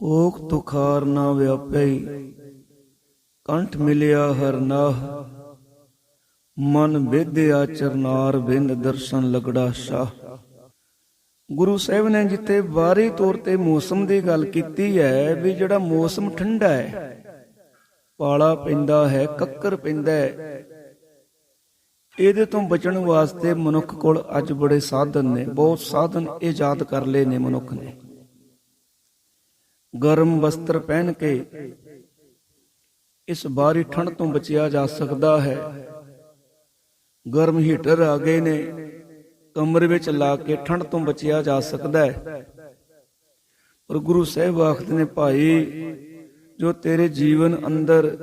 Okay ਤੁਖਾਰ ਨਾ ਵਿਆਪਈ, ਕੰਠ ਮਿਲਿਆ ਹਰ ਮਨ ਵਿਦਿਆ ਚਰਨਾਰ ਬਿੰਦ ਦਰਸ਼ਨ ਲਗੜਾ ਸ਼ਾਹ। ਗੁਰੂ ਸਾਹਿਬ ਨੇ ਜਿੱਥੇ ਬਾਹਰੀ ਤੌਰ ਤੇ ਮੌਸਮ ਦੀ ਗੱਲ ਕੀਤੀ ਹੈ, ਵੀ ਜਿਹੜਾ ਮੌਸਮ ਠੰਡਾ ਹੈ, ਪਾਲਾ ਪੈਂਦਾ ਹੈ, ਕੱਕਰ ਪੈਂਦਾ ਹੈ। ਇਹਦੇ ਤੋਂ ਬਚਣ ਵਾਸਤੇ ਮਨੁੱਖ ਕੋਲ ਅੱਜ ਬੜੇ ਸਾਧਨ ਨੇ, ਬਹੁਤ ਸਾਧਨ ਇਜਾਦ ਕਰ ਲਏ ਨੇ ਮਨੁੱਖ ਨੇ। ਗਰਮ ਵਸਤਰ ਪਹਿਨ ਕੇ ਇਸ ਬਾਰੀ ਠੰਡ ਤੋਂ ਬਚਿਆ ਜਾ ਸਕਦਾ ਹੈ। ਗਰਮ ਹੀਟਰ ਆ ਗਏ ਨੇ ਕਮਰੇ ਵਿੱਚ ਲਾ ਕੇ ਠੰਡ ਤੋਂ ਬਚਿਆ ਜਾ ਸਕਦਾ ਹੈ। ਪਰ ਗੁਰੂ ਸਾਹਿਬ ਆਖਦੇ ਨੇ, ਭਾਈ, ਜੋ ਤੇਰੇ ਜੀਵਨ ਅੰਦਰ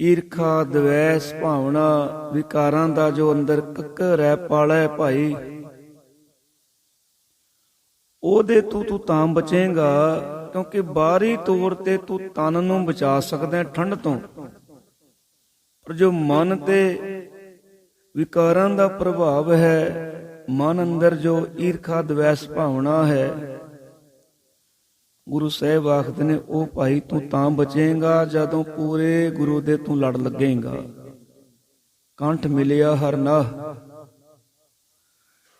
ਈਰਖਾ, ਦਵੈਸ, ਭਾਵਨਾ, ਵਿਕਾਰਾਂ ਦਾ ਜੋ ਅੰਦਰ ਕੱਕ ਰਹਿ ਪਾਲਾ ਹੈ, ਭਾਈ ਉਹਦੇ ਤੂੰ ਤੂੰ ਤਾਂ ਬਚੇਗਾ, ਕਿਉਂਕਿ ਬਾਹਰੀ ਤੌਰ ਤੇ ਤੂੰ ਤਨ ਨੂੰ ਬਚਾ ਸਕਦਾ ਠੰਡ ਤੋਂ। ਪਰ ਜੋ ਮਨ ਤੇ ਵਿਕਾਰਾਂ ਦਾ ਪ੍ਰਭਾਵ ਹੈ, ਮਨ ਅੰਦਰ ਜੋ ਈਰਖਾ ਦਵੈਸ ਭਾਵਨਾ ਹੈ, ਗੁਰੂ ਸਾਹਿਬ ਆਖਦੇ ਨੇ, ਉਹ ਭਾਈ ਤੂੰ ਤਾਂ ਬਚੇਗਾ ਜਦੋਂ ਪੂਰੇ ਗੁਰੂ ਦੇ ਤੂੰ ਲੜ ਲੱਗੇਗਾ। ਕੰਠ ਮਿਲਿਆ ਹਰ ਨਾਹ।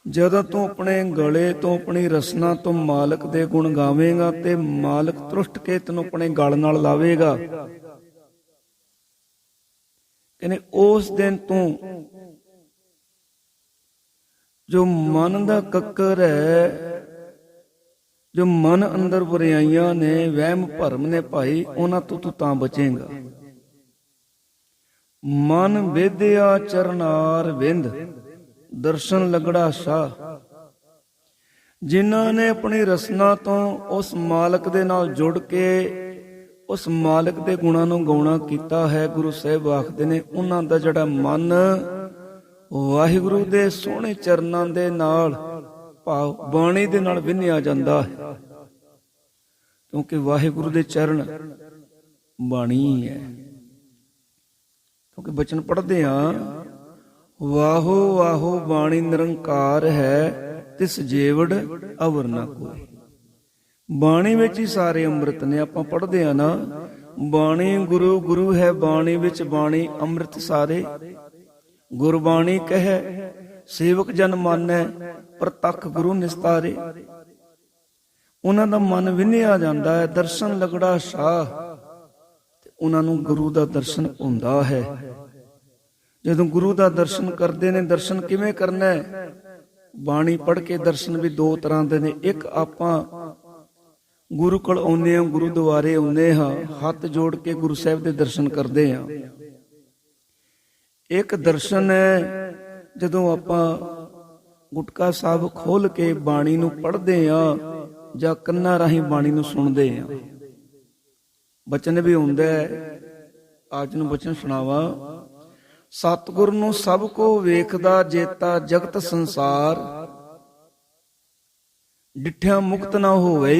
ਜਦੋਂ ਤੂੰ ਆਪਣੇ ਗਲੇ ਤੋਂ ਆਪਣੀ ਰਸਨਾ ਤੋਂ ਮਾਲਕ ਦੇ ਗੁਣ ਗਾਵੇਂਗਾ ਤੇ ਮਾਲਕ ਤ੍ਰਿਸ਼ਟ ਕੇ ਤੈਨੂੰ ਆਪਣੇ ਗਲ ਨਾਲ ਲਾਵੇਗਾ। ਕਹਿੰਦੇ ਉਸ ਦਿਨ ਤੂੰ ਜੋ ਮਨ ਦਾ ਕੱਕਰ ਹੈ, ਜੋ ਮਨ ਅੰਦਰ ਬੁਰਾਈਆਂ ਨੇ, ਵਹਿਮ ਭਰਮ ਨੇ ਭਾਈ, ਉਹਨਾਂ ਤੋਂ ਤੂੰ ਤਾਂ ਬਚੇਗਾ। ਮਨ ਵਿਦਿਆ ਚਰਨਾਰ ਵਿੰਦ ਦਰਸ਼ਨ ਲਗੜਾ ਸ਼ਾਹ। ਜਿਨ੍ਹਾਂ ਨੇ ਆਪਣੀ ਰਸਨਾ ਤੋਂ ਉਸ ਮਾਲਕ ਦੇ ਨਾਲ ਜੁੜ ਕੇ ਉਸ ਮਾਲਕ ਦੇ ਗੁਣਾਂ ਨੂੰ ਗਾਉਣਾ ਕੀਤਾ ਹੈ, ਗੁਰੂ ਸਾਹਿਬ ਆਖਦੇ ਨੇ, ਉਹਨਾਂ ਦਾ ਜਿਹੜਾ ਮਨ ਵਾਹਿਗੁਰੂ ਦੇ ਸੋਹਣੇ ਚਰਨਾਂ ਦੇ ਨਾਲ, ਭਾਵ ਬਾਣੀ ਦੇ ਨਾਲ ਵਿੰਨਿਆ ਜਾਂਦਾ ਹੈ। ਕਿਉਂਕਿ ਵਾਹਿਗੁਰੂ ਦੇ ਚਰਨ ਬਾਣੀ ਹੈ। ਕਿਉਂਕਿ ਬਚਨ ਪੜ੍ਹਦੇ ਆ ਵਾਹੋ ਵਾਹੋ ਬਾਣੀ ਨਿਰੰਕਾਰ ਹੈ, ਤਿਸ ਜੀਵੜ ਅਵਰ ਨਾ ਕੋਈ। ਬਾਣੀ ਵਿੱਚ ਹੀ ਸਾਰੇ ਅੰਮ੍ਰਿਤ ਨੇ, ਆਪਾਂ ਪੜ੍ਹਦੇ ਆ ਨਾ। ਬਾਣੀ ਗੁਰੂ ਗੁਰੂ ਹੈ ਬਾਣੀ ਵਿੱਚ, ਬਾਣੀ ਅੰਮ੍ਰਿਤ ਸਾਰੇ। ਗੁਰਬਾਣੀ ਕਹੈ, ਸੇਵਕ ਜਨ ਮਾਨੈ, ਪ੍ਰਤੱਖ ਗੁਰੂ ਨਿਸਤਾਰੇ। ਉਹਨਾਂ ਦਾ ਮਨ ਵਿੰਨਿਆ ਜਾਂਦਾ ਹੈ, ਦਰਸ਼ਨ ਲਗੜਾ ਸ਼ਾਹ। ਤੇ ਉਹਨਾਂ ਨੂੰ ਗੁਰੂ ਦਾ ਦਰਸ਼ਨ ਹੁੰਦਾ ਹੈ। ਜਦੋਂ ਗੁਰੂ ਦਾ ਦਰਸ਼ਨ ਕਰਦੇ ਨੇ, ਦਰਸ਼ਨ ਕਿਵੇਂ ਕਰਨਾ ਹੈ? ਬਾਣੀ ਪੜ੍ਹ ਕੇ ਦਰਸ਼ਨ ਵੀ ਦੋ ਤਰ੍ਹਾਂ ਦੇ ਨੇ। ਇੱਕ ਆਪਾਂ ਗੁਰੂ ਕੋਲ ਆਉਂਦੇ ਹਾਂ, ਗੁਰੂ ਦੁਆਰੇ ਆਉਂਦੇ ਹਾਂ, ਹੱਥ ਜੋੜ ਕੇ ਗੁਰੂ ਸਾਹਿਬ ਦੇ ਦਰਸ਼ਨ ਕਰਦੇ ਹਾਂ। ਇੱਕ ਦਰਸ਼ਨ ਹੈ, ਜਦੋਂ ਆਪਾਂ ਗੁਟਕਾ ਸਾਹਿਬ ਖੋਲ ਕੇ ਬਾਣੀ ਨੂੰ ਪੜ੍ਹਦੇ ਹਾਂ ਜਾਂ ਕੰਨਾਂ ਰਾਹੀਂ ਬਾਣੀ ਨੂੰ ਸੁਣਦੇ ਹਾਂ। ਬਚਨ ਵੀ ਹੁੰਦਾ ਹੈ। ਅੱਜ ਨੂੰ ਬਚਨ ਸੁਣਾਵਾ। ਸਤਿਗੁਰ ਨੂੰ ਸਭ ਕੋ ਵੇਖਦਾ ਜੇਤਾ ਜਗਤ ਸੰਸਾਰ। ਡਿਠਿਆ ਮੁਕਤ ਨਾ ਹੋਵੇ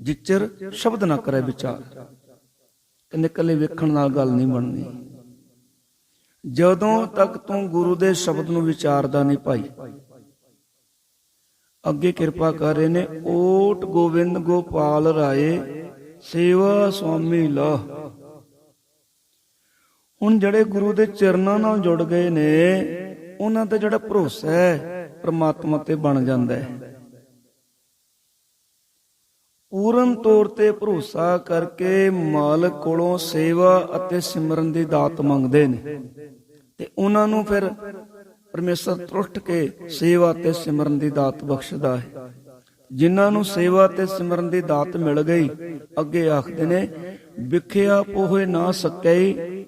ਜਿਚਰ ਸ਼ਬਦ ਨਾ ਕਰੇ ਵਿਚਾਰ। ਕਹਿੰਦੇ ਕੱਲੇ ਵੇਖਣ ਨਾਲ ਗੱਲ ਨਹੀਂ ਬਣਨੀ ਜਦੋਂ ਤੱਕ ਤੂੰ ਗੁਰੂ ਦੇ ਸ਼ਬਦ ਨੂੰ ਵਿਚਾਰਦਾ ਨਹੀਂ ਭਾਈ, ਅੱਗੇ ਕਿਰਪਾ ਕਰ ਰਹੇ ਨੇ ਓਟ ਗੋਬਿੰਦ ਗੋਪਾਲ ਰਾਏ, ਸੇਵਾ ਸੁਆਮੀ ਲਾ ਹੁਣ ਜਿਹੜੇ ਗੁਰੂ ਦੇ ਚਰਨਾਂ ਨਾਲ ਜੁੜ ਗਏ ਨੇ, ਉਹਨਾਂ ਦਾ ਜਿਹੜਾ ਭਰੋਸਾ ਹੈ, ਪ੍ਰਮਾਤਮਾ ਤੇ ਬਣ ਜਾਂਦਾ ਹੈ। ਪੂਰਨ ਤੌਰ ਤੇ ਭਰੋਸਾ ਕਰਕੇ ਮਾਲਕ ਕੋਲੋਂ ਸੇਵਾ ਅਤੇ ਸਿਮਰਨ ਦੀ ਦਾਤ ਮੰਗਦੇ ਨੇ। ਤੇ ਉਹਨਾਂ ਨੂੰ ਫਿਰ ਪਰਮੇਸ਼ਰ ਤ੍ਰਿਸ਼ਟ ਕੇ ਸੇਵਾ ਤੇ ਸਿਮਰਨ ਦੀ ਦਾਤ ਬਖਸ਼ਦਾ ਹੈ। ਜਿਨ੍ਹਾਂ ਨੂੰ ਸੇਵਾ ਤੇ ਸਿਮਰਨ ਦੀ ਦਾਤ ਮਿਲ ਗਈ, ਅੱਗੇ ਆਖਦੇ ਨੇ, ਵਿਖਿਆ ਪੋਹੇ ਨਾ ਸਕਈ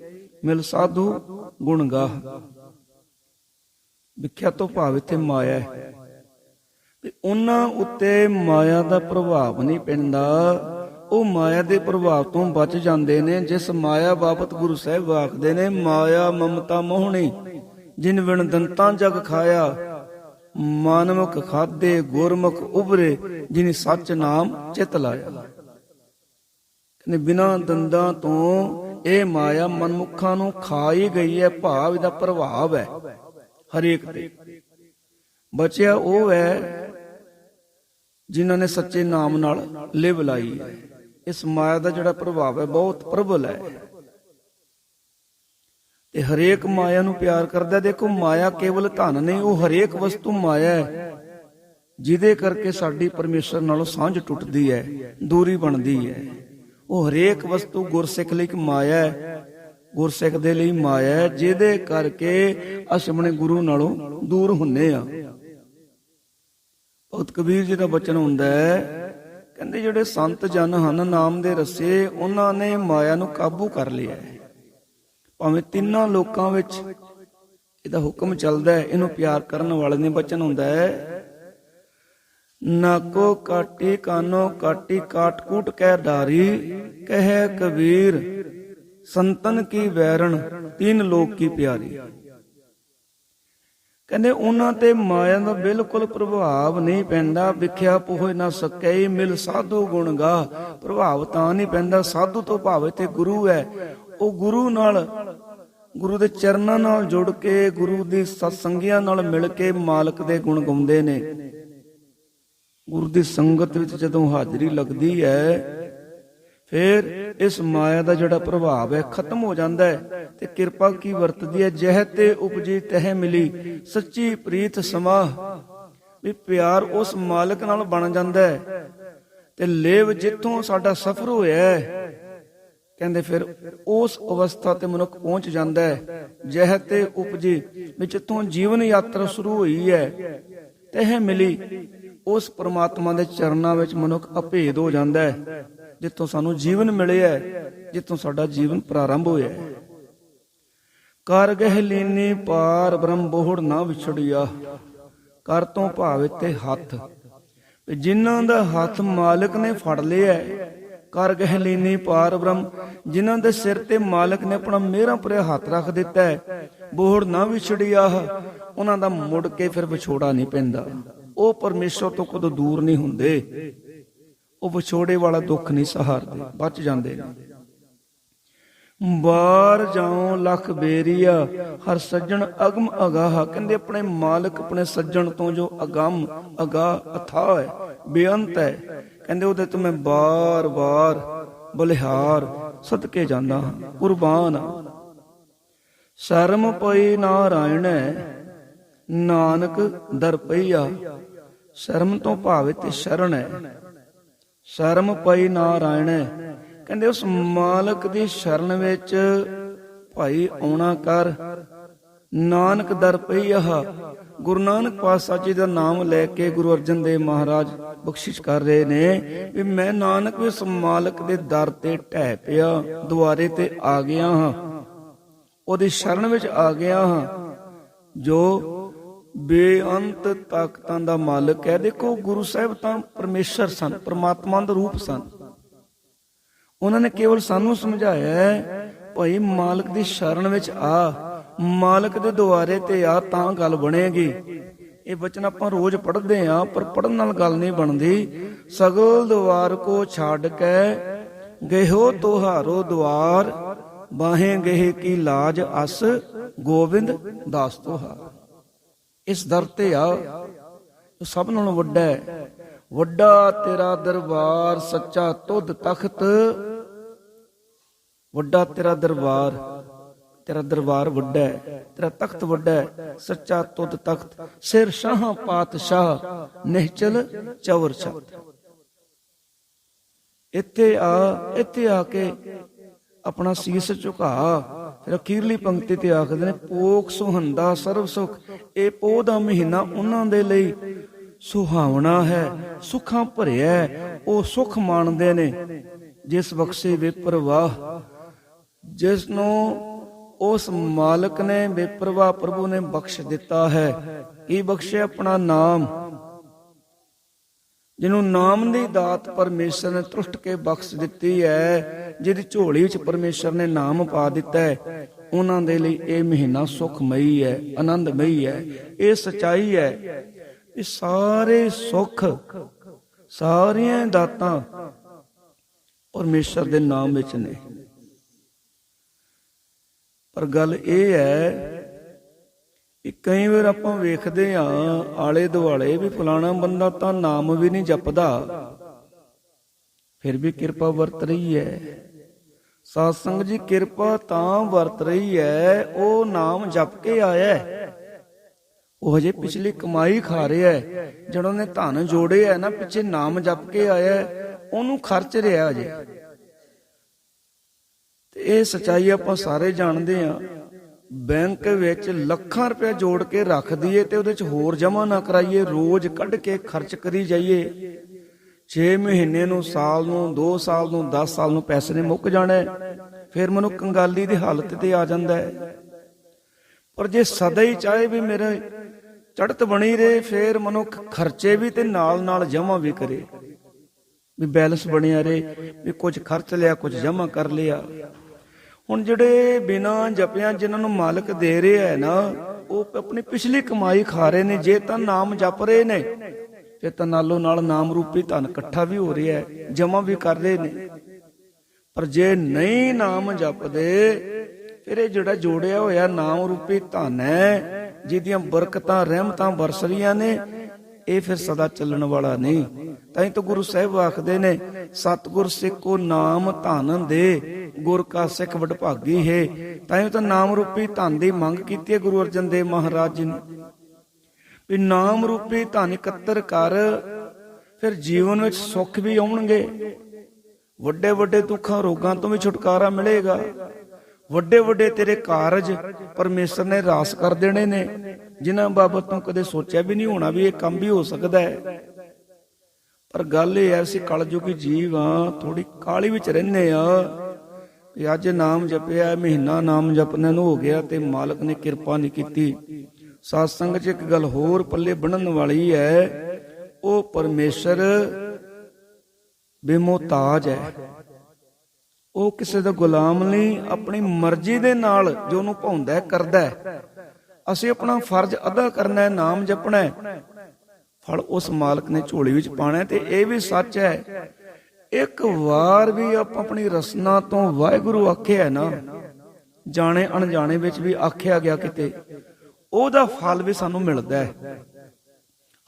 ਮਿਲ ਸਾਧੂ ਗੁਣ ਗਾਹ। ਵਿਖਿਆ ਤੋਂ ਭਾਵ ਇੱਥੇ ਮਾਇਆ ਹੈ। ਤੇ ਉਹਨਾਂ ਉੱਤੇ ਮਾਇਆ ਦਾ ਪ੍ਰਭਾਵ ਨਹੀਂ ਪੈਂਦਾ। ਉਹ ਮਾਇਆ ਦੇ ਪ੍ਰਭਾਵ ਤੋਂ ਬਚ ਜਾਂਦੇ ਨੇ। ਜਿਸ ਮਾਇਆ ਬਾਬਤ ਗੁਰੂ ਸਾਹਿਬ ਆਖਦੇ ਨੇ, ਮਾਇਆ ਮਮਤਾ ਮੋਹਣੀ, ਜਿਨ ਵਿਣ ਦੰਤਾਂ ਜਗ ਖਾਇਆ ਮਾਨਮੁਖ ਖਾਦੇ ਗੁਰਮੁਖ ਉਬਰੇ ਜਿਨੇ ਸੱਚ ਨਾਮ ਚਿਤ ਲਾਇਆ। ਕਹਿੰਦੇ ਬਿਨਾ ਦੰਦਾਂ ਤੋਂ ਇਹ ਮਾਇਆ ਮਨਮੁੱਖਾਂ ਨੂੰ ਖਾ ਹੀ ਗਈ ਹੈ, ਭਾਵ ਇਹਦਾ ਪ੍ਰਭਾਵ ਹੈ, ਹਰੇਕ ਤੇ। ਬਚਿਆ ਉਹ ਹੈ ਜਿਨ੍ਹਾਂ ਨੇ ਸੱਚੇ ਨਾਮ ਨਾਲ ਲਿਵ ਲਾਈ ਹੈ। ਇਸ ਮਾਇਆ ਦਾ ਜਿਹੜਾ ਪ੍ਰਭਾਵ ਹੈ, ਬਹੁਤ ਪ੍ਰਬਲ ਹੈ। ਤੇ ਹਰੇਕ ਮਾਇਆ ਨੂੰ ਪਿਆਰ ਕਰਦਾ ਦੇਖੋ, ਮਾਇਆ ਕੇਵਲ ਧਨ ਨਹੀਂ, ਉਹ ਹਰੇਕ ਵਸਤੂ ਮਾਇਆ ਹੈ, ਜਿਹਦੇ ਕਰਕੇ ਸਾਡੀ ਪਰਮੇਸ਼ਰ ਨਾਲੋਂ ਸਾਂਝ ਟੁੱਟਦੀ ਹੈ, ਦੂਰੀ ਬਣਦੀ ਹੈ। ਉਹ ਹਰੇਕ ਵਸਤੂ ਗੁਰਸਿੱਖ ਲਈ ਇੱਕ ਮਾਇਆ ਹੈ। ਗੁਰਸਿੱਖ ਦੇ ਲਈ ਮਾਇਆ ਹੈ, ਜਿਹਦੇ ਕਰਕੇ ਅਸੀਂ ਗੁਰੂ ਨਾਲੋਂ ਦੂਰ ਹੁੰਨੇ ਆ। ਭਗਤ ਕਬੀਰ ਜੀ ਦਾ ਬਚਨ ਹੁੰਦਾ ਹੈ, ਕਹਿੰਦੇ ਜਿਹੜੇ ਸੰਤ ਜਨ ਹਨ, ਨਾਮ ਦੇ ਰਸੇ ਉਹਨਾਂ ਨੇ ਮਾਇਆ ਨੂੰ ਕਾਬੂ ਕਰ ਲਿਆ ਹੈ। ਭਾਵੇਂ ਤਿੰਨਾਂ ਲੋਕਾਂ ਵਿੱਚ ਇਹਦਾ ਹੁਕਮ ਚੱਲਦਾ ਹੈ, ਇਹਨੂੰ ਪਿਆਰ ਕਰਨ ਵਾਲੇ ਨੇ ਬਚਨ ਹੁੰਦਾ ਹੈ ਨਾਕੋ ਕਾਟੀ ਕਾਨੋ ਕਾਟੀ ਕਾਟਕੂਟ ਕਹਿ ਡਾਰੀ ਕਹੇ ਕਬੀਰ, ਸੰਤਨ ਕੀ ਵੈਰਣ, ਤਿੰਨ ਲੋਕ ਕੀ ਪਿਆਰੀ। ਕਹਿੰਦੇ ਉਹਨਾਂ ਤੇ ਮਾਇਆ ਦਾ ਬਿਲਕੁਲ ਪ੍ਰਭਾਵ ਨਹੀਂ ਪੈਂਦਾ, ਵਿਖਿਆ ਪੋਹੇ ਨਾ ਸਕੈ, ਮਿਲ ਸਾਧੂ ਗੁਣ ਗਾ। ਪ੍ਰਭਾਵ ਤਾਂ ਨਹੀਂ ਪੈਂਦਾ, ਸਾਧੂ ਤੋਂ ਭਾਵੇਂ ਤੇ ਗੁਰੂ ਹੈ। ਉਹ ਗੁਰੂ ਨਾਲ, ਗੁਰੂ ਦੇ ਚਰਨਾਂ ਨਾਲ ਜੁੜ ਕੇ, ਗੁਰੂ ਦੀ ਸਤਸੰਗੀਆਂ ਨਾਲ ਮਿਲ ਕੇ ਮਾਲਕ ਦੇ ਗੁਣ ਗਾਉਂਦੇ ਨੇ। ਗੁਰੂ ਦੀ ਸੰਗਤ ਵਿੱਚ ਜਦੋਂ ਹਾਜ਼ਰੀ ਲੱਗਦੀ ਹੈ, ਫਿਰ ਇਸ ਮਾਇਆ ਦਾ ਜਿਹੜਾ ਪ੍ਰਭਾਵ ਹੈ, ਖਤਮ ਹੋ ਜਾਂਦਾ ਹੈ ਤੇ ਕਿਰਪਾ ਕੀ ਵਰਤਦੀ ਹੈ? ਜਹ ਤੇ ਉਪਜੀ ਤਹ ਮਿਲੀ, ਸੱਚੀ ਪ੍ਰੀਤ ਸਮਾਹ। ਵੀ ਪਿਆਰ ਉਸ ਮਾਲਕ ਨਾਲ ਬਣ ਜਾਂਦਾ ਹੈ ਤੇ ਲੇਵ ਜਿੱਥੋਂ ਸਾਡਾ ਸਫ਼ਰ ਹੋਇਆ ਹੈ, ਕਹਿੰਦੇ ਫਿਰ ਉਸ ਅਵਸਥਾ ਤੇ ਮਨੁੱਖ ਪਹੁੰਚ ਜਾਂਦਾ ਹੈ। ਜਹ ਤੇ ਉਪਜੀ, ਵੀ ਜਿੱਥੋਂ ਜੀਵਨ ਯਾਤਰਾ ਸ਼ੁਰੂ ਹੋਈ ਹੈ, ਤਹਿ ਮਿਲੀ ਉਸ ਪ੍ਰਮਾਤਮਾ ਦੇ ਚਰਨਾਂ ਵਿੱਚ ਮਨੁੱਖ ਅਭੇਦ ਹੋ ਜਾਂਦਾ ਹੈ, ਜਿੱਥੋਂ ਸਾਨੂੰ ਜੀਵਨ ਮਿਲਿਆ ਹੈ, ਜਿੱਥੋਂ ਸਾਡਾ ਜੀਵਨ ਪ੍ਰਾਰੰਭ ਹੋਇਆ ਹੈ। ਕਰ ਗਹਿ ਲੀਨੀ ਪਾਰ ਬ੍ਰਹਮ ਬੋਹੜ ਨਾ ਵਿਛੜਿਆ, ਕਰ ਤੋਂ ਭਾਵੇ ਤੇ ਹੱਥ। ਜਿਨ੍ਹਾਂ ਦਾ ਹੱਥ ਮਾਲਕ ਨੇ ਫੜ ਲਿਆ ਕਰ ਗਹਿ ਲੀਨੀ ਪਾਰ ਬ੍ਰਹਮ, ਜਿਨ੍ਹਾਂ ਦੇ ਸਿਰ ਤੇ ਮਾਲਕ ਨੇ ਆਪਣਾ ਮੇਰਾ ਭਰਿਆ ਹੱਥ ਰੱਖ ਦਿੱਤਾ ਹੈ, ਬੋਹੜ ਨਾ ਵਿਛੜਿਆ, ਉਹਨਾਂ ਦਾ ਮੁੜ ਕੇ ਫਿਰ ਵਿਛੋੜਾ ਨਹੀਂ ਪੈਂਦਾ। ਉਹ ਪਰਮੇਸ਼ਰ ਤੋਂ ਕਦੋਂ ਦੂਰ ਨਹੀਂ ਹੁੰਦੇ। ਉਹ ਵਿਛੋੜੇ ਵਾਲਾ ਦੁੱਖ ਨਹੀਂ ਸਹਾਰਦੇ, ਬਚ ਜਾਂਦੇ ਨੇ। ਬਾਰ ਜਾਉ, ਲਖ ਬੇਰੀਆ, ਹਰ ਸੱਜਣ ਅਗਮ ਅਗਾਹ, ਕਹਿੰਦੇ ਆਪਣੇ ਮਾਲਕ, ਆਪਣੇ ਸੱਜਣ ਤੋਂ ਜੋ ਅਗਮ ਅਗਾਹ ਅਥਾ ਹੈ, ਬੇਅੰਤ ਹੈ, ਕਹਿੰਦੇ ਉਹਦੇ ਤੋਂ ਮੈਂ ਬਾਰ-ਬਾਰ ਬਲਿਹਾਰ ਸਦਕੇ ਜਾਂਦਾ ਹਾਂ, ਕੁਰਬਾਨ ਸ਼ਰਮ ਪਈ ਨਾਰਾਇਣ ਹੈ ਨਾਨਕ ਦਰ ਸ਼ਰਮ ਤੋਂ ਭਾਵੇਂ ਤੇ ਸ਼ਰਨ ਹੈ। ਸ਼ਰਮ ਪਈ ਨਾਰਾਇਣ ਕਹਿੰਦੇ ਉਸ ਮਾਲਕ ਦੀ ਸ਼ਰਨ ਵਿੱਚ ਭਾਈ ਆਉਣਾ ਕਰ। ਨਾਨਕ ਦਰ ਪਈਆ, ਗੁਰੂ ਨਾਨਕ ਪਾਤਸ਼ਾਹ ਜੀ ਦਾ ਨਾਮ ਲੈ ਕੇ ਗੁਰੂ ਅਰਜਨ ਦੇਵ ਮਹਾਰਾਜ ਬਖਸ਼ਿਸ਼ ਕਰ ਰਹੇ ਨੇ ਵੀ ਮੈਂ ਨਾਨਕ ਉਸ ਮਾਲਕ ਦੇ ਦਰ ਤੇ ਢਹਿ ਪਿਆ, ਦੁਆਰੇ ਤੇ ਆ ਗਿਆ ਹਾਂ। ਉਹਦੀ ਸ਼ਰਨ ਵਿੱਚ ਆ ਗਿਆ ਹਾਂ, ਜੋ ਬੇਅੰਤ ਤਾਕਤਾਂ ਦਾ ਮਾਲਕ ਹੈ। ਦੇਖੋ, ਗੁਰੂ ਸਾਹਿਬ ਤਾਂ ਪਰਮੇਸ਼ਰ ਸਨ, ਪ੍ਰਮਾਤਮਾ ਦਾ ਰੂਪ ਸਨ। ਉਹਨਾਂ ਨੇ ਕੇਵਲ ਸਾਨੂੰ ਸਮਝਾਇਆ ਹੈ, ਭਾਈ, ਮਾਲਕ ਦੀ ਸ਼ਰਨ ਵਿੱਚ ਆ, ਮਾਲਕ ਦੇ ਦੁਆਰੇ ਤੇ ਆ, ਤਾਂ ਗੱਲ ਬਣੇਗੀ। ਇਹ ਬਚਨ ਆਪਾਂ ਰੋਜ਼ ਪੜ੍ਹਦੇ ਆ ਪਰ ਪੜਨ ਨਾਲ ਗੱਲ ਨਹੀਂ ਬਣਦੀ। ਸਗਲ ਦੁਆਰ ਕੋ ਛੱਡ ਕੇ ਗਇਓ ਤੁਹਾਰੋ ਦੁਆਰ ਬਾਹੇ ਗਏ ਕੀ ਲਾਜ ਅਸ, ਗੋਬਿੰਦ ਦਾਸ ਤੋਹਾਰ। ਇਸ ਦਰ ਤੇ ਆ। ਜੋ ਸਭ ਨਾਲੋਂ ਵੱਡਾ ਹੈ। ਵੱਡਾ ਤੇਰਾ ਦਰਬਾਰ, ਸੱਚਾ ਤੁਧ ਤਖਤ। ਵੱਡਾ ਤੇਰਾ ਦਰਬਾਰ ਤੇਰਾ ਦਰਬਾਰ ਵੱਡਾ ਹੈ। ਤੇਰਾ ਤਖਤ ਵੱਡਾ ਹੈ। ਸੱਚਾ ਤੁਧ ਤਖਤ। ਸਿਰ ਸ਼ਾਹ ਪਾਤਸ਼ਾਹ, ਨਿਹਚਲ ਚਵਰ ਛਤ। ਇੱਥੇ ਆ ਇੱਥੇ ਆ ਕੇ ਆਪਣਾ ਸੀਸ ਝੁਕਾ। ਫਿਰ ਅਖੀਰਲੀ ਪੰਕਤੀ ਤੇ ਆਖਦੇ ਨੇ, ਪੋਖ ਸੁਹੰਦਾ ਸਰਬ ਸੁਖ, ਇਹ ਪੋਹ ਦਾ ਮਹੀਨਾ ਉਹਨਾਂ ਦੇ ਲਈ ਸੁਹਾਵਣਾ ਹੈ, ਸੁਖਾਂ ਭਰਿਆ ਉਹ ਸੁਖ ਮਾਣਦੇ ਨੇ, ਜਿਸ ਬਖਸ਼ੇ ਵਿਪਰਵਾਹ ਜਿਸ ਨੂੰ ਉਸ ਮਾਲਕ ਨੇ ਬੇਪਰਵਾਹ ਪ੍ਰਭੂ ਨੇ ਬਖਸ਼ ਦਿੱਤਾ ਹੈ। ਇਹ ਬਖਸ਼ੇ ਆਪਣਾ ਨਾਮ? ਜਿਹਨੂੰ ਨਾਮ ਦੀ ਦਾਤ ਪਰਮੇਸ਼ਰ ਨੇ ਤ੍ਰਿਸ਼ਟ ਕੇ ਬਖਸ਼ ਦਿੱਤੀ ਹੈ, ਜਿਹਦੀ ਝੋਲੀ ਵਿੱਚ ਪਰਮੇਸ਼ਰ ਨੇ ਨਾਮ ਪਾ ਦਿੱਤਾ ਹੈ, ਉਹਨਾਂ ਦੇ ਲਈ ਇਹ ਮਹੀਨਾ ਸੁਖਮਈ ਹੈ, ਆਨੰਦਮਈ ਹੈ, ਇਹ ਸਚਾਈ ਹੈ। ਇਹ ਸਾਰੇ ਸੁਖ, ਸਾਰੀਆਂ ਦਾਤਾਂ ਪਰਮੇਸ਼ਰ ਦੇ ਨਾਮ ਵਿੱਚ ਨੇ। ਪਰ ਗੱਲ ਇਹ ਹੈ ਕਿ ਕਈ ਵਾਰ ਆਪਾਂ ਵੇਖਦੇ ਆ, ਆਲੇ ਦੁਆਲੇ ਵੀ ਫਲਾਣਾ ਬੰਦਾ ਤਾਂ ਨਾਮ ਵੀ ਨਹੀਂ ਜਪਦਾ। ਫਿਰ ਵੀ ਕਿਰਪਾ ਵਰਤ ਰਹੀ ਹੈ। ਸਾਧ ਸੰਗਤ ਜੀ, ਕਿਰਪਾ ਤਾਂ ਵਰਤ ਰਹੀ ਹੈ, ਉਹ ਨਾਮ ਜਪ ਕੇ ਆਇਆ ਉਹ ਹਜੇ ਪਿਛਲੀ ਕਮਾਈ ਖਾ ਰਿਹਾ ਹੈ। ਜਦੋਂ ਨੇ ਧਨ ਜੋੜੇ ਹੈ ਨਾ, ਪਿੱਛੇ ਨਾਮ ਜਪ ਕੇ ਆਇਆ ਉਹਨੂੰ ਖਰਚ ਰਿਹਾ ਹਜੇ। ਤੇ ਇਹ ਸਚਾਈ ਆਪਾਂ ਸਾਰੇ ਜਾਣਦੇ ਆ ਬੈਂਕ ਵਿੱਚ ਲੱਖਾਂ ਰੁਪਏ ਜੋੜ ਕੇ ਰੱਖ ਦਈਏ ਤੇ ਉਹਦੇ ਚ ਹੋਰ ਜਮਾ ਨਾ ਕਰਾਈਏ, ਰੋਜ਼ ਕੱਢ ਕੇ ਖਰਚ ਕਰੀ ਜਾਈਏ। 6 ਮਹੀਨੇ ਨੂੰ, ਸਾਲ ਨੂੰ 2 ਸਾਲ ਨੂੰ 10 ਸਾਲ ਨੂੰ ਪੈਸੇ ਨੇ ਮੁੱਕ ਜਾਣਾ। ਫਿਰ ਮੈਨੂੰ ਕੰਗਾਲੀ ਦੀ ਹਾਲਤ ਤੇ ਆ ਜਾਂਦਾ ਹੈ। ਪਰ ਜੇ ਸਦਾ ਹੀ ਚਾਹੇ ਵੀ ਮੇਰੇ ਚੜਤ ਬਣੀ ਰਹੇ, ਫਿਰ ਮਨੁੱਖ ਖਰਚੇ ਵੀ ਤੇ ਨਾਲ ਨਾਲ ਜਮਾ ਵੀ ਕਰੇ। ਵੀ ਬੈਲੈਂਸ ਬਣਿਆ ਰਹੇ, ਵੀ ਕੁਝ ਖਰਚ ਲਿਆ, ਕੁਝ ਜਮਾ ਕਰ ਲਿਆ। ਹੁਣ ਜਿਹੜੇ ਬਿਨਾ ਜਪਿਆਂ ਜਿਨ੍ਹਾਂ ਨੂੰ ਮਾਲਕ ਦੇ ਰਿਹਾ ਹੈ ਨਾ, ਉਹ ਆਪਣੀ ਪਿਛਲੀ ਕਮਾਈ ਖਾ ਰਹੇ ਨੇ, ਜੇ ਤਾਂ ਨਾਮ ਜਪ ਰਹੇ ਨੇ, ਤੇ ਤਾਂ ਨਾਲੋਂ ਨਾਲ ਨਾਮ ਰੂਪੀ ਧਨ ਇਕੱਠਾ ਵੀ ਹੋ ਰਿਹਾ ਹੈ ਜਮਾ ਵੀ ਕਰ ਰਹੇ ਨੇ। ਪਰ ਜੇ ਨਹੀਂ ਨਾਮ ਜਪਦੇ, ਫਿਰ ਇਹ ਜਿਹੜਾ ਜੋੜਿਆ ਹੋਇਆ ਨਾਮ ਰੂਪੀ ਧਨ ਹੈ, ਜਿਹਦੀਆਂ ਬਰਕਤਾਂ, ਰਹਿਮਤਾਂ ਵਰਸ ਰਹੀਆਂ ਨੇ, ਇਹ ਫਿਰ ਸਦਾ ਚੱਲਣ ਵਾਲਾ ਨਹੀਂ। ਤਾਂ ਹੀ ਤਾਂ ਗੁਰੂ ਸਾਹਿਬ ਆਖਦੇ ਨੇ, ਸਤਿਗੁਰ ਸਿੱਖੋ ਨਾਮ ਧਨ ਦੇ ਗੁਰ ਕਾ ਸਿੱਖ ਵਡਭਾਗੀ ਹੈ। ਤਾਂ ਤਾਂ ਨਾਮ ਰੂਪੀ ਧਨ ਦੀ ਮੰਗ ਕੀਤੀ ਹੈ ਗੁਰੂ ਅਰਜਨ ਦੇਵ ਮਹਾਰਾਜ ਜੀ ਨੇ। ਵੀ ਨਾਮ ਰੂਪੀ ਧਨ ਇਕੱਤਰ ਕਰ, ਫਿਰ ਜੀਵਨ ਵਿੱਚ ਸੁੱਖ ਵੀ ਆਉਣਗੇ। ਵੱਡੇ ਵੱਡੇ ਦੁੱਖਾਂ ਰੋਗਾਂ ਤੋਂ ਵੀ ਛੁਟਕਾਰਾ ਮਿਲੇਗਾ। ਵੱਡੇ ਵੱਡੇ ਤੇਰੇ ਕਾਰਜ ਪਰਮੇਸ਼ਰ ਨੇ ਰਾਸ ਕਰ ਦੇਣੇ ਨੇ। ਜਿਨ੍ਹਾਂ ਬਾਬਤ ਤੂੰ ਕਦੇ ਸੋਚਿਆ ਵੀ ਨਹੀਂ ਹੋਣਾ ਵੀ ਇਹ ਕੰਮ ਵੀ ਹੋ ਸਕਦਾ ਹੈ। ਪਰ ਗੱਲ ਇਹ ਐ ਅਸੀਂ ਕਲਯੁਗੀ ਜੀਵ ਆ ਥੋੜੀ ਕਾਲੀ ਵਿੱਚ ਰਹਿੰਦੇ ਆ ਵੀ ਅੱਜ ਨਾਮ ਜਪਿਆ, ਮਹੀਨਾ ਨਾਮ ਜਪਨੇ ਨੂੰ ਹੋ ਗਿਆ ਤੇ ਮਾਲਕ ਨੇ ਕਿਰਪਾ ਨਹੀਂ ਕੀਤੀ। ਸਾਧ ਸੰਗਤ 'ਚ ਇੱਕ ਗੱਲ ਹੋਰ ਪੱਲੇ ਬਣਨ ਵਾਲੀ ਹੈ, ਉਹ ਪਰਮੇਸ਼ਰ ਬੇਮੋਤਾਜ ਹੈ। ਉਹ ਕਿਸੇ ਦਾ ਗੁਲਾਮ ਨਹੀਂ, ਆਪਣੀ ਮਰਜ਼ੀ ਦੇ ਨਾਲ ਜੋ ਉਹਨੂੰ ਭਾਉਂਦਾ ਕਰਦਾ ਅਸੀਂ ਆਪਣਾ ਫਰਜ਼ ਅਦਾ ਕਰਨਾ ਹੈ, ਨਾਮ ਜਪਣਾ ਹੈ। ਫਲ ਉਸ ਮਾਲਕ ਨੇ ਝੋਲੀ ਵਿੱਚ ਪਾਣਾ ਤੇ ਇਹ ਵੀ ਸੱਚ ਹੈ ਇੱਕ ਵਾਰ ਵੀ ਆਪਾਂ ਆਪਣੀ ਰਸਨਾ ਤੋਂ ਵਾਹਿਗੁਰੂ ਆਖਿਆ ਨਾ, ਜਾਣੇ ਅਣਜਾਣੇ ਵਿੱਚ ਵੀ ਆਖਿਆ ਗਿਆ ਕਿਤੇ, ਉਹਦਾ ਫਲ ਵੀ ਸਾਨੂੰ ਮਿਲਦਾ ਹੈ।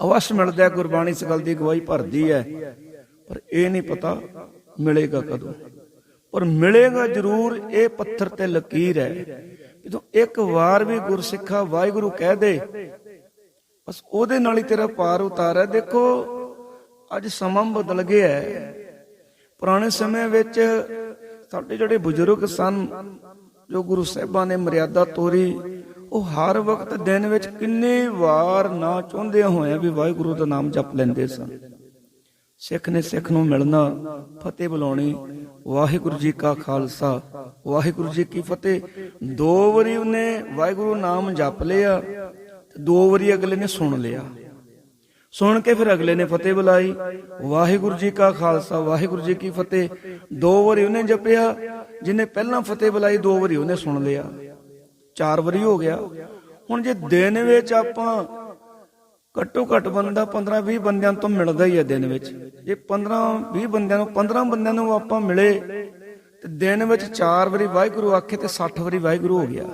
ਅਵਸ਼ ਮਿਲਦਾ ਗੁਰਬਾਣੀ ਇਸ ਗੱਲ ਦੀ ਗਵਾਹੀ ਭਰਦੀ ਹੈ। ਪਰ ਇਹ ਨਹੀਂ ਪਤਾ ਮਿਲੇਗਾ ਕਦੋਂ। ਪਰ ਮਿਲੇਗਾ ਜ਼ਰੂਰ, ਇਹ ਪੱਥਰ ਤੇ ਲਕੀਰ ਹੈ। ਜਦੋਂ ਇੱਕ ਵਾਰ ਵੀ ਗੁਰਸਿੱਖਾ ਵਾਹਿਗੁਰੂ ਕਹਿ ਦੇ, ਬਸ ਉਹਦੇ ਨਾਲ ਹੀ ਤੇਰਾ ਪਾਰ ਉਤਾਰ ਹੈ ਦੇਖੋ, ਅੱਜ ਸਮਾਂ ਬਦਲ ਗਿਆ ਹੈ। ਪੁਰਾਣੇ ਸਮੇਂ ਵਿੱਚ ਸਾਡੇ ਜਿਹੜੇ ਬਜ਼ੁਰਗ ਸਨ, ਜੋ ਗੁਰੂ ਸਾਹਿਬਾਂ ਨੇ ਮਰਿਆਦਾ ਤੋਰੀ, ਉਹ ਹਰ ਵਕਤ ਦਿਨ ਵਿੱਚ ਕਿੰਨੇ ਵਾਰ ਨਾ ਚਾਹੁੰਦੇ ਹੋਇਆ ਵੀ ਵਾਹਿਗੁਰੂ ਦਾ ਨਾਮ ਜਪ ਲੈਂਦੇ ਸਨ। ਸਿੱਖ ਨੇ ਸਿੱਖ ਨੂੰ ਮਿਲਣਾ, ਫਤਿਹ ਬੁਲਾਉਣੀ, ਵਾਹਿਗੁਰੂ ਜੀ ਕਾ ਖਾਲਸਾ, ਵਾਹਿਗੁਰੂ ਜੀ ਕੀ ਫਤਿਹ। ਦੋ ਵਾਰੀ ਉਹਨੇ ਵਾਹਿਗੁਰੂ ਨਾਮ ਜਪ ਲਿਆ ਦੋ ਵਾਰੀ ਅਗਲੇ ਨੇ ਸੁਣ ਲਿਆ। ਸੁਣ ਕੇ ਫਿਰ ਅਗਲੇ ਨੇ ਫਤਿਹ ਬੁਲਾਈ। ਵਾਹਿਗੁਰੂ ਜੀ ਕਾ ਖਾਲਸਾ, ਵਾਹਿਗੁਰੂ ਜੀ ਕੀ ਫਤਿਹ। ਦੋ ਵਾਰੀ ਉਹਨੇ ਜਪਿਆ, ਜਿਹਨੇ ਪਹਿਲਾਂ ਫਤਿਹ ਬੁਲਾਈ, ਦੋ ਵਾਰੀ ਉਹਨੇ ਸੁਣ ਲਿਆ। ਚਾਰ ਵਾਰੀ ਹੋ ਗਿਆ। ਹੁਣ ਜੇ ਦਿਨ ਵਿੱਚ ਆਪਾਂ ਘੱਟੋ ਘੱਟ ਬੰਦਾ 15 20 ਬੰਦਿਆਂ ਤੋਂ ਮਿਲਦਾ ਹੀ ਹੈ ਦਿਨ ਵਿੱਚ। ਜੇ 15 20 ਬੰਦਿਆਂ ਨੂੰ 15 ਬੰਦਿਆਂ ਨੂੰ ਆਪਾਂ ਮਿਲੇ, ਤੇ ਦਿਨ ਵਿੱਚ ਚਾਰ ਵਾਰੀ ਵਾਹਿਗੁਰੂ ਆਖੇ ਤੇ 60 ਵਾਰੀ ਵਾਹਿਗੁਰੂ ਹੋ ਗਿਆ।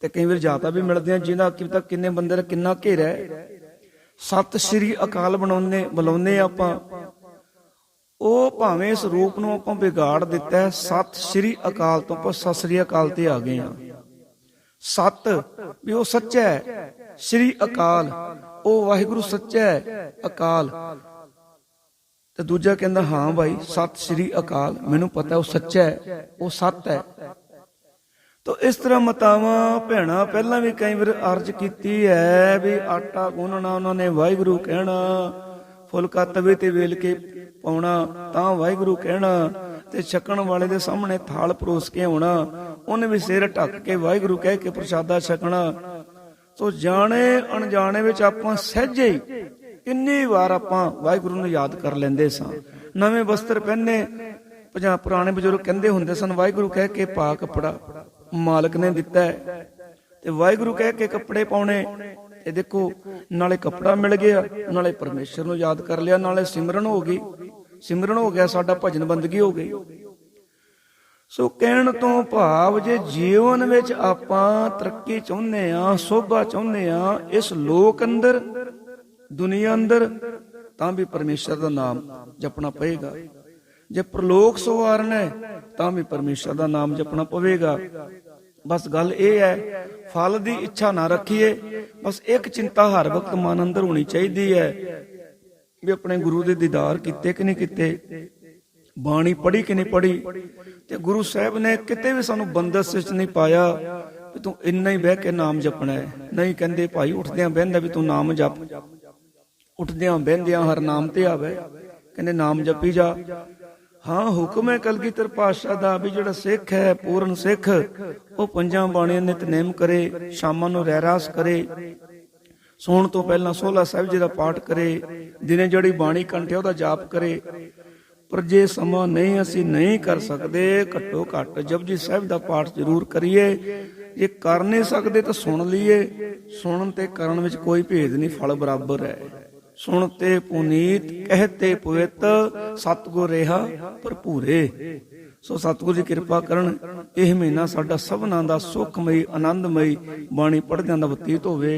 ਤੇ ਕਈ ਵਾਰ ਜਾਤਾ ਵੀ ਮਿਲਦੇ ਆ, ਜਿਹਦਾ ਕੀ ਪਤਾ ਕਿੰਨੇ ਬੰਦੇ ਦਾ ਕਿੰਨਾ ਘੇਰਾ ਹੈ। ਸਤਿ ਸ੍ਰੀ ਅਕਾਲ ਬਣਾਉਂਦੇ, ਬੁਲਾਉਂਦੇ ਆਪਾਂ। ਉਹ ਭਾਵੇਂ ਇਸ ਰੂਪ ਨੂੰ ਆਪਾਂ ਵਿਗਾੜ ਦਿੱਤਾ ਹੈ, ਸਤਿ ਸ੍ਰੀ ਅਕਾਲ ਤੋਂ ਆਪਾਂ ਸਤਿ ਸ੍ਰੀ ਅਕਾਲ ਤੇ ਆ ਗਏ ਆ ਸਤ, ਵੀ ਉਹ ਸੱਚਾ ਹੈ, ਸ੍ਰੀ ਅਕਾਲ। ਉਹ ਵਾਹਿਗੁਰੂ ਸੱਚਾ ਹੈ, ਅਕਾਲ। ਤੇ ਦੂਜਾ ਕਹਿੰਦਾ, ਹਾਂ ਭਾਈ, ਸਤਿ ਸ੍ਰੀ ਅਕਾਲ। ਮੈਨੂੰ ਪਤਾ ਉਹ ਸੱਚਾ ਹੈ, ਉਹ ਸੱਤ ਹੈ। ਤੋ ਇਸ ਤਰ੍ਹਾਂ ਮਤਾਵਾਂ, ਭੈਣਾ, ਪਹਿਲਾਂ ਵੀ ਕਈ ਵਾਰ ਅਰਜ਼ ਕੀਤੀ ਹੈ ਵੀ ਆਟਾ ਗੁੰਨਣਾ ਉਹਨਾਂ ਨੇ, ਵਾਹਿਗੁਰੂ ਕਹਿਣਾ ਫੁਲਕਾ ਤਵੇ ਤੇ ਵੇਲ ਕੇ ਪਾਉਣਾ, ਤਾਂ ਵਾਹਿਗੁਰੂ ਕਹਿਣਾ, ਤੇ ਛਕਣ ਵਾਲੇ ਦੇ ਸਾਹਮਣੇ ਥਾਲ ਪਰੋਸ ਕੇ ਆਉਣਾ, ਉਹਨੇ ਵੀ ਸਿਰ ਢੱਕ ਕੇ ਵਾਹਿਗੁਰੂ ਕਹਿ ਕੇ ਪ੍ਰਸ਼ਾਦਾ ਛਕਣਾ। ਸੋ ਜਾਣੇ, ਅਣਜਾਣੇ ਵਿੱਚ ਆਪਾਂ ਸਹਿਜੇ ਹੀ ਕਿੰਨੀ ਵਾਰ ਆਪਾਂ ਵਾਹਿਗੁਰੂ ਨੂੰ ਯਾਦ ਕਰ ਲੈਂਦੇ ਸਾਂ। ਨਵੇਂ ਵਸਤਰ ਪਹਿਨੇ ਪੰਜਾ ਪੁਰਾਣੇ ਬਜ਼ੁਰਗ ਕਹਿੰਦੇ ਹੁੰਦੇ ਸਨ, ਵਾਹਿਗੁਰੂ ਕਹਿ ਕੇ ਪਾ ਕੱਪੜਾ ਮਾਲਕ ਨੇ ਦਿੱਤਾ ਹੈ। ਤੇ ਵਾਹਿਗੁਰੂ ਕਹਿ ਕੇ ਕੱਪੜੇ ਪਾਉਣੇ। ਇਹ ਦੇਖੋ, ਨਾਲੇ ਕੱਪੜਾ ਮਿਲ ਗਿਆ, ਨਾਲੇ ਪਰਮੇਸ਼ਰ ਨੂੰ ਯਾਦ ਕਰ ਲਿਆ, ਨਾਲੇ ਸਿਮਰਨ ਹੋ ਗਈ। ਸਿਮਰਨ ਹੋ ਗਿਆ, ਸਾਡਾ ਭਜਨ ਬੰਦਗੀ ਹੋ ਗਈ ਸੋ ਕਹਿਣ ਤੋਂ ਭਾਵ ਜੇ ਜੀਵਨ ਵਿੱਚ ਆਪਾਂ ਤਰੱਕੀ ਚਾਹੁੰਦੇ ਆ ਸੋਭਾ ਚਾਹੁੰਦੇ ਆ ਇਸ ਲੋਕ ਅੰਦਰ, ਦੁਨੀਆ ਅੰਦਰ, ਤਾਂ ਵੀ ਪਰਮੇਸ਼ਰ ਦਾ ਨਾਮ ਜਪਣਾ ਪਏਗਾ ਜੇ ਪ੍ਰਲੋਕ ਸਵਾਰਨਾ ਹੈ, ਤਾਂ ਵੀ ਪਰਮੇਸ਼ਰ ਦਾ ਨਾਮ ਜਪਣਾ ਪਵੇਗਾ। ਬਸ ਗੱਲ ਇਹ ਹੈ, ਫਲ ਦੀ ਇੱਛਾ ਨਾ ਰੱਖੀਏ। ਬਸ ਇੱਕ ਚਿੰਤਾ ਹਰ ਵਕਤ ਮਨ ਅੰਦਰ ਹੋਣੀ ਚਾਹੀਦੀ ਹੈ ਵੀ ਆਪਣੇ ਗੁਰੂ ਦੇ ਦੀਦਾਰ ਕੀਤੇ ਕਿ ਨਹੀਂ ਕੀਤੇ, ਬਾਣੀ ਪੜ੍ਹੀ ਕਿ ਨਹੀਂ ਪੜ੍ਹੀ। ਤੇ ਗੁਰੂ ਸਾਹਿਬ ਨੇ ਕਿਤੇ ਵੀ ਸਾਨੂੰ ਬੰਦਸ ਵਿੱਚ ਨਹੀਂ ਪਾਇਆ ਵੀ ਤੂੰ ਇੰਨਾ ਹੀ ਬਹਿ ਕੇ ਨਾਮ ਜਪਣਾ ਹੈ। ਨਹੀਂ ਕਹਿੰਦੇ ਭਾਈ, ਉੱਠਦਿਆਂ ਬਹਿੰਦਾ ਵੀ ਤੂੰ ਨਾਮ ਜਪ। ਉੱਠਦਿਆਂ ਬਹਿੰਦਿਆਂ ਹਰ ਨਾਮ ਤੇ ਆਵੇ। ਕਹਿੰਦੇ ਨਾਮ ਜਪੀ ਜਾ। ਹਾਂ, ਹੁਕਮ ਹੈ ਕਲਗੀਧਰ ਪਾਤਸ਼ਾਹ ਦਾ ਵੀ ਜਿਹੜਾ ਸਿੱਖ ਹੈ, ਪੂਰਨ ਸਿੱਖ, ਉਹ ਪੰਜਾਂ ਬਾਣੀਆਂ ਨਿਤਨੇਮ ਕਰੇ, ਸ਼ਾਮਾਂ ਨੂੰ ਰਹਿਰਾਸ ਕਰੇ, ਸੌਣ ਤੋਂ ਪਹਿਲਾਂ ਸੋਲਾ ਸਾਹਿਬ ਜੀ ਦਾ ਪਾਠ ਕਰੇ, ਦਿਨੇ ਜਿਹੜੀ ਬਾਣੀ ਕੰਠੇ ਉਹਦਾ ਜਾਪ ਕਰੇ। ਪਰ ਜੇ ਸਮਾਂ ਨਹੀਂ ਅਸੀਂ ਨਹੀਂ ਕਰ ਸਕਦੇ, ਘੱਟੋ ਘੱਟ ਜਪਜੀ ਸਾਹਿਬ ਦਾ ਪਾਠ ਜ਼ਰੂਰ ਕਰੀਏ। ਜੇ ਕਰ ਨਹੀਂ ਸਕਦੇ ਤਾਂ ਸੁਣ ਲਈਏ। ਸੁਣਨ ਤੇ ਕਰਨ ਵਿੱਚ ਕੋਈ ਭੇਦ ਨਹੀਂ, ਫਲ ਬਰਾਬਰ ਹੈ। ਸੁਣ ਤੇ ਪੁਨੀਤ ਕਹਤੇ ਪਵਿੱਤ ਸਤਗੁਰ ਰਹਾ ਭਰਪੂਰੇ। ਸੋ ਸਤਿਗੁਰੂ ਜੀ ਕਿਰਪਾ ਕਰਨ ਇਹ ਮਹੀਨਾ ਸਾਡਾ ਸਭਨਾਂ ਦਾ ਸੁਖਮਈ, ਆਨੰਦਮਈ ਬਾਣੀ ਪੜ੍ਹਦਿਆਂ ਦਾ ਬਤੀਤ ਹੋਵੇ।